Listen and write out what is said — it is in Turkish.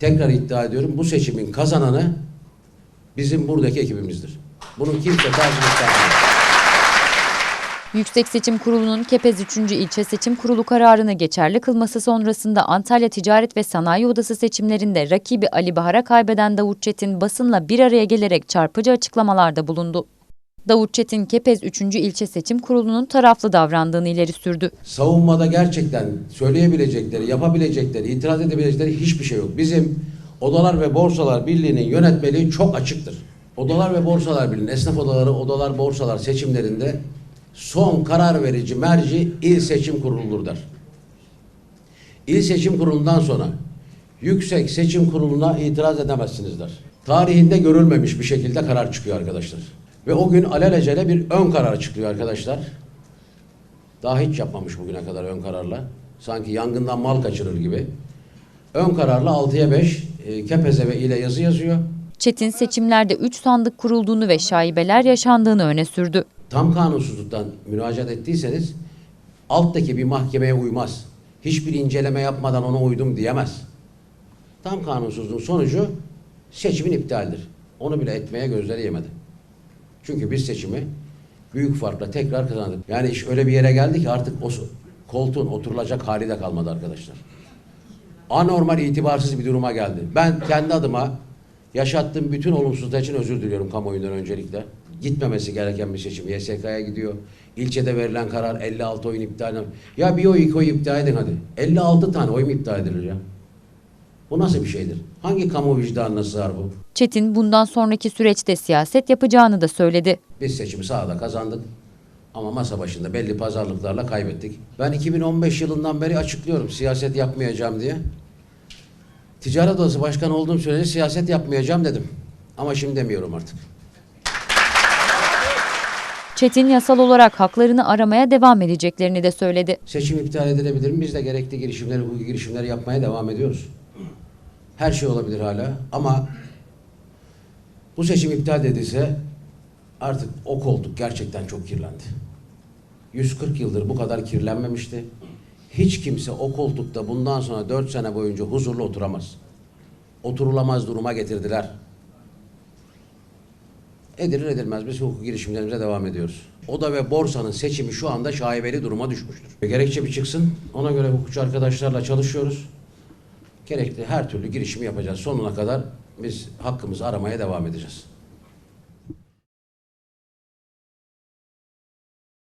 Tekrar iddia ediyorum bu seçimin kazananı bizim buradaki ekibimizdir. Bunu kimse etmez. Yüksek Seçim Kurulu'nun Kepez 3. İlçe Seçim Kurulu kararını geçerli kılması sonrasında Antalya Ticaret ve Sanayi Odası seçimlerinde rakibi Ali Bahar'a kaybeden Davut Çetin basınla bir araya gelerek çarpıcı açıklamalarda bulundu. Davut Çetin, Kepez 3. İlçe Seçim Kurulu'nun taraflı davrandığını ileri sürdü. savunmada gerçekten söyleyebilecekleri, yapabilecekleri, itiraz edebilecekleri hiçbir şey yok. Bizim Odalar ve Borsalar Birliği'nin yönetmeliği çok açıktır. Odalar ve Borsalar Birliği'nin esnaf odaları, odalar, borsalar seçimlerinde son karar verici merci il seçim kuruludur der. İl seçim kurulundan sonra yüksek seçim kuruluna itiraz edemezsiniz der. Tarihinde görülmemiş bir şekilde karar çıkıyor arkadaşlar. Ve o gün alelacele bir ön karar çıkıyor arkadaşlar. Daha hiç yapmamış bugüne kadar ön kararla. Sanki yangından mal kaçırır gibi. Ön kararla 6'ya 5 e, Kepeze ve ile yazı yazıyor. Çetin seçimlerde 3 sandık kurulduğunu ve şaibeler yaşandığını öne sürdü. Tam kanunsuzluktan müracaat ettiyseniz alttaki bir mahkemeye uymaz. Hiçbir inceleme yapmadan ona uydum diyemez. Tam kanunsuzluğun sonucu seçimin iptaldir. Onu bile etmeye gözleri yemedi. Çünkü biz seçimi büyük farkla tekrar kazandık. Yani iş öyle bir yere geldi ki artık o koltuğun oturulacak hali de kalmadı arkadaşlar. Anormal itibarsız bir duruma geldi. Ben kendi adıma yaşattığım bütün olumsuzluklar için özür diliyorum kamuoyundan öncelikle. Gitmemesi gereken bir seçim. YSK'ya gidiyor. İlçede verilen karar 56 oyun iptal. Ya bir oy iki oy iptal edin hadi. 56 tane oy iptal edilir ya? Bu nasıl bir şeydir? Hangi kamu vicdanına sığar bu? Çetin bundan sonraki süreçte siyaset yapacağını da söyledi. Biz seçimi sahada kazandık. Ama masa başında belli pazarlıklarla kaybettik. Ben 2015 yılından beri açıklıyorum siyaset yapmayacağım diye. Ticaret Odası Başkanı olduğum sürece siyaset yapmayacağım dedim. Ama şimdi demiyorum artık. Çetin yasal olarak haklarını aramaya devam edeceklerini de söyledi. Seçim iptal edilebilir mi? Biz de gerekli girişimleri, hukuki girişimleri yapmaya devam ediyoruz. Her şey olabilir hala ama bu seçim iptal edilse artık o koltuk gerçekten çok kirlendi. 140 yıldır bu kadar kirlenmemişti. Hiç kimse o koltukta bundan sonra 4 sene boyunca huzurlu oturamaz. Oturulamaz duruma getirdiler. Edilir edilmez biz hukuki girişimlerimize devam ediyoruz. Oda ve borsanın seçimi şu anda şaibeli duruma düşmüştür. Gerekçe bir çıksın. Ona göre hukukçu arkadaşlarla çalışıyoruz. Gerekli her türlü girişimi yapacağız. Sonuna kadar biz hakkımızı aramaya devam edeceğiz.